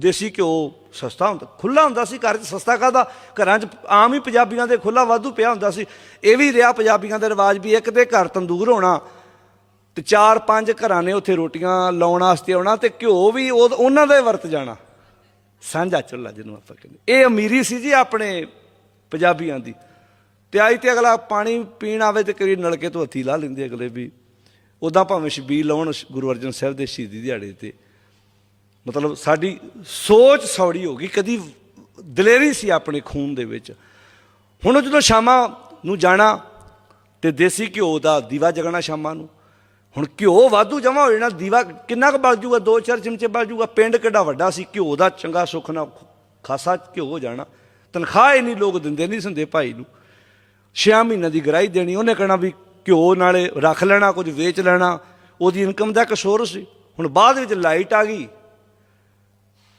ਦੇਸੀ ਘਿਓ ਸਸਤਾ ਹੁੰਦਾ ਖੁੱਲਾ ਹੁੰਦਾ ਸੀ, ਘਰ 'ਚ ਸਸਤਾ ਕਾਹਦਾ ਘਰਾਂ 'ਚ ਆਮ ਹੀ ਪੰਜਾਬੀਆਂ ਦੇ ਖੁੱਲਾ ਵਾਧੂ ਪਿਆ ਹੁੰਦਾ ਸੀ। ਇਹ ਵੀ ਰਿਹਾ ਪੰਜਾਬੀਆਂ ਦਾ ਰਿਵਾਜ ਵੀ ਇੱਕ ਦੇ ਘਰ ਤੰਦੂਰ ਹੋਣਾ ਤੇ ਚਾਰ ਪੰਜ ਘਰਾਂ ਨੇ ਉੱਥੇ ਰੋਟੀਆਂ ਲਾਉਣ ਵਾਸਤੇ ਆਉਣਾ ਤੇ ਘਿਓ ਵੀ ਉਹ- ਉਹਨਾਂ ਦਾ ਹੀ ਵਰਤ ਜਾਣਾ। ਸਾਂਝਾ ਚੁੱਲ੍ਹਾ ਜਿਹਨੂੰ ਆਪਾਂ ਕਹਿੰਦੇ ਇਹ ਅਮੀਰੀ ਸੀ ਜੀ ਆਪਣੇ ਪੰਜਾਬੀਆਂ ਦੀ। ਤੇ ਅੱਜ ਤੇ ਅਗਲਾ ਪਾਣੀ ਪੀਣ ਆਵੇ ਤੇ ਕਰੀ ਨਲਕੇ ਤੋਂ ਹੱਥੀ ਲਾ ਲੈਂਦੇ ਅਗਲੇ ਵੀ। ਉਦਾਂ ਭਾਵੇਂ ਛਬੀਲ ਲਾਉਣ, ਗੁਰੂ ਅਰਜਨ ਸਾਹਿਬ ਦੇ ਸ਼ਹੀਦੀ ਦਿਹਾੜੇ ਤੇ। ਮਤਲਬ ਸਾਡੀ ਸੋਚ ਸੌੜੀ ਹੋ ਗਈ, ਕਦੀ ਦਲੇਰੀ ਸੀ ਆਪਣੇ ਖੂਨ ਦੇ ਵਿੱਚ। ਹੁਣ ਜਦੋਂ ਸ਼ਾਮਾਂ ਨੂੰ ਜਾਣਾ ਤੇ ਦੇਸੀ ਘਿਓ ਦਾ ਦੀਵਾ ਜਗਣਾ ਸ਼ਾਮਾਂ ਨੂੰ, ਹੁਣ ਘਿਓ ਵਾਧੂ ਜਮਾ ਹੋ ਜਾਣਾ, ਦੀਵਾ ਕਿੰਨਾ ਕੁ ਬਲ ਜੂਗਾ? ਦੋ ਚਾਰ ਚਮਚੇ ਬਲ ਜੂਗਾ। ਪਿੰਡ ਕਿੱਡਾ ਵੱਡਾ ਸੀ, ਘਿਓ ਦਾ ਚੰਗਾ ਸੁੱਖ ਨਾਲ ਖਾਸਾ ਘਿਓ ਹੋ ਜਾਣਾ। ਤਨਖਾਹ ਹੀ ਨਹੀਂ ਲੋਕ ਦਿੰਦੇ ਨਹੀਂ ਸੰਦੇ ਭਾਈ ਨੂੰ। 6 ਮਹੀਨਿਆਂ ਦੀ ਗਰਾਈ ਦੇਣੀ, ਉਹਨੇ ਕਹਿਣਾ ਵੀ ਘਿਓ ਨਾਲੇ ਰੱਖ ਲੈਣਾ, ਕੁਝ ਵੇਚ ਲੈਣਾ। ਉਹਦੀ ਇਨਕਮ ਦਾ ਇੱਕ ਸੋਰਸ ਸੀ। ਹੁਣ ਬਾਅਦ ਵਿੱਚ ਲਾਈਟ ਆ ਗਈ।